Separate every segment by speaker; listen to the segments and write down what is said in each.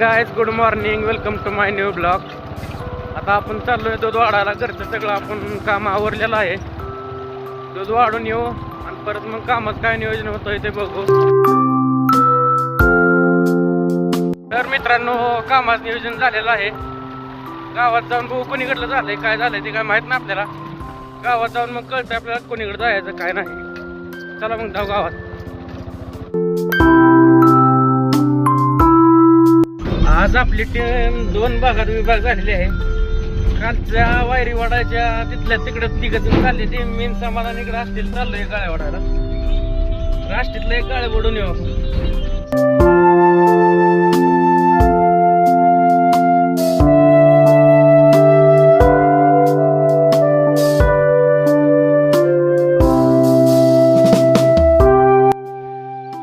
Speaker 1: Guys good morning welcome to my new blog आता आपण चाललो आहे दूध वाढायला घरचं सगळं आपण काम आवरलेलं आहे. दूध वाढून येऊ आणि परत मग कामात काय नियोजन होतंय ते बघू. तर मित्रांनो कामाचं नियोजन झालेलं आहे. गावात जाऊन बघू कोणीकडलं झालंय काय झालंय ते काय माहीत नाही आपल्याला. गावात जाऊन मग कळतंय आपल्याला कोणीकडे जायचं काय नाही. चला मग जाऊ गावात. आज आपली टीम दोन भागात विभाग झालेले आहे. कालच्या वायरीवाडाच्या तिथल्या तिकडं तिघ जण चालले ते मेन समाधान इकडे असतील चाललोय गाळ्या राष्ट्रीतलं एक काळे बोडून येऊ आपण.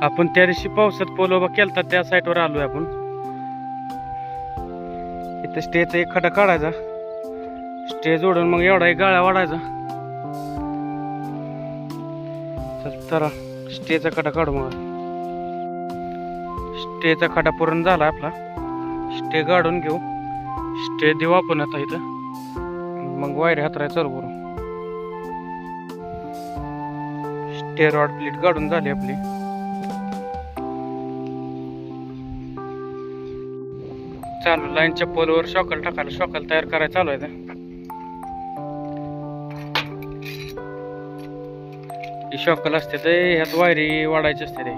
Speaker 1: आपण त्या दिवशी पावसात पोलोबा केलता त्या साईटवर आलोय आपण. ते स्टेचा एक खडा काढायचा. स्टेज ओढून मग एवढा एक गाळा वाढायचा. तर स्टेचा खडा काढू मग. स्टेचा खडा पूर्ण झाला आपला. स्टे काढून घेऊ. स्टे देऊ आपण आता इथं. मग वायर हातराय चालू करू. स्टे रॉड प्लेट गाडून झाली आपली. चालू लाईनच्या पोलवर शॉकल टाकायला शॉकल तयार करायला चालू आहे शॉकल असते ते ह्यात वायरी वाढायची असते ते.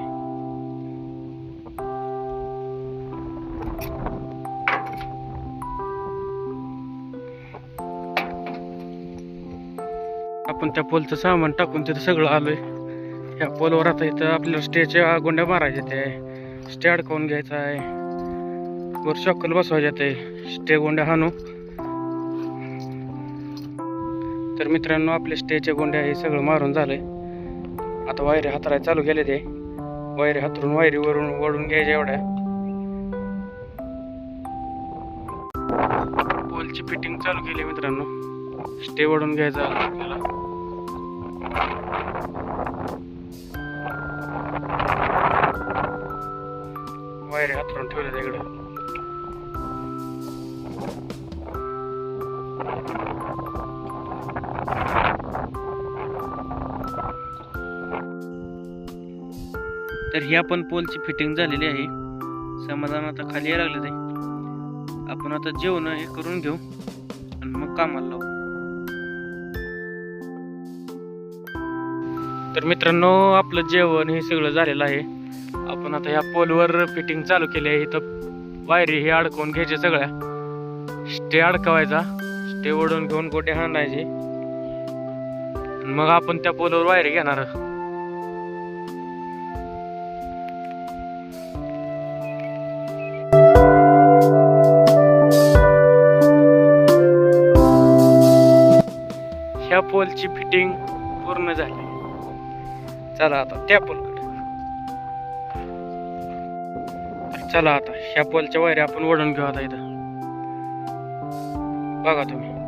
Speaker 1: आपण त्या पोलचं सामान टाकून तिथं सगळं आलोय. ह्या पोलवर आता इथं आपल्याला स्टेच्या गोंड्या मारायच्या ते स्टे अडकवून घ्यायचा आहे. वर शॉकल बसवायचे ते. स्टे गोंड्या हाणू तर मित्रांनो आपले स्टेच्या गोंड्या हे सगळं मारून झालंय. आता वायरी हातराय चालू केले ते. वायरी हातरून वायरी वरून वळून घ्यायच्या एवढ्या. पोलची फिटिंग चालू केली मित्रांनो. स्टे वळून घ्यायचा आपल्याला. वायरी हातरून ठेवले तिकडं तर ही आपण पोलची फिटिंग झालेली आहे. समाधान आता खाली यायला लागलं नाही आपण आता जेवण हे करून घेऊ आणि मग कामाला लावू. तर मित्रांनो आपलं जेवण हे सगळं झालेलं आहे. आपण आता ह्या पोलवर फिटिंग चालू केली आहे. इथं वायरी हे अडकवून घ्यायचे सगळ्या. स्टे अडकवायचा. स्टे ओढून घेऊन गोटे हाणायचे. आणि मग आपण त्या पोलवर वायरी घेणार. ह्या पोलची फिटिंग पूर्ण झाली. चला आता त्या पोलकडे. चला आता ह्या पोलच्या वायऱ्या आपण ओढून घेऊ आता इथं. बघा तुम्ही.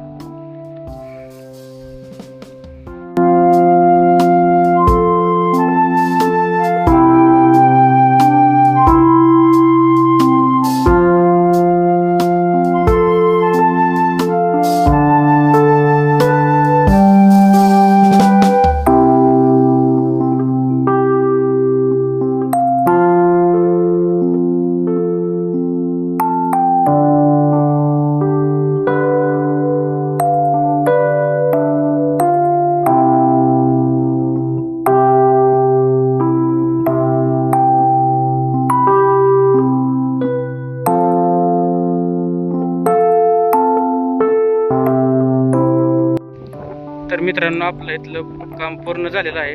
Speaker 1: तर मित्रांनो आपलं इथलं काम पूर्ण झालेलं आहे.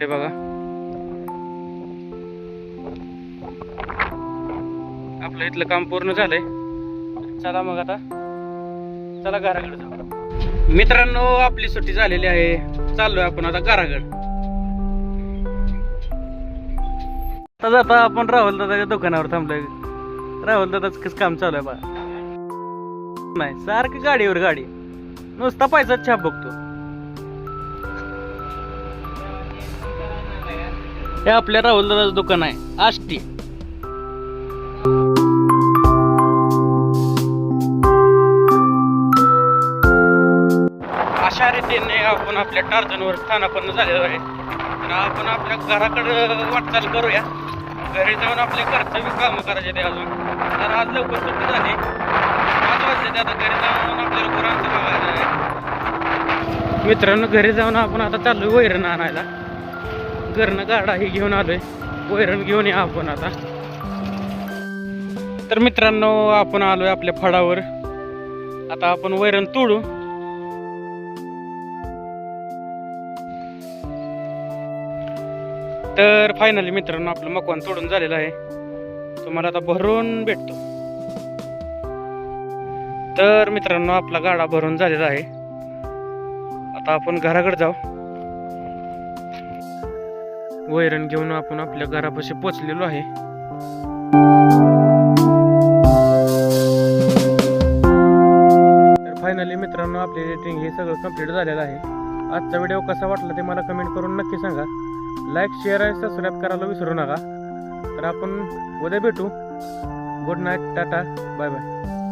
Speaker 1: हे बघा. आपलं इथलं काम पूर्ण झालंय. चला मग आता. चला घराकडे जाऊ. मित्रांनो आपली सुट्टी झालेली आहे. चाललोय आपण आता घराकडे. आता जाता आपण राहुल दादाच्या दुकानावर थांबलोय. राहुल दादाच कसं काम चालू आहे बा? नाही सारखी गाडीवर गाडी. नुसता पैसाच छाप बघतो. हे आपल्या राहुल दादाचं दुकान आहे आष्टी. अशा रीतीने आपण आपल्या टार्जनवर स्थानापन्न झालेलो आहे. तर आपण आपल्या घराकडं वाटचाल करूया. घरी जाऊन आपले कर्तव्य काम कामं करायचे ते अजून. तर आज लवकर सुट्टी झाली. पाच वाजले ते आता घरी जाऊन आपल्याला गुरांचं बघायला मित्रांनो घरी जाऊन आपण आता चाललोय वैरण आणायला. घरनं गाडा ही घेऊन आलोय. वैरण घेऊन या आपण आता. तर मित्रांनो आपण आलोय आपल्या फळावर. आता आपण वैरण तोडू. तर फायनली मित्रांनो आपलं मकवान तोडून झालेलं आहे. तुम्हाला आता भरून भेटतो. तर मित्रांनो आपला गाडा भरून झालेला आहे. आता आपण घराकडे जाऊ. वैरण घेऊन आपण आपल्या घरापाशी पोचलेलो आहे. तर फायनली मित्रांनो आपली एडिटिंग हे सगळं कंप्लीट झालेलं आहे. आजचा व्हिडिओ कसा वाटला ते मला कमेंट करून नक्की सांगा. लाईक शेअर आणि सबस्क्राईब करायला विसरू नका. तर आपण उद्या भेटू. Good night tata bye bye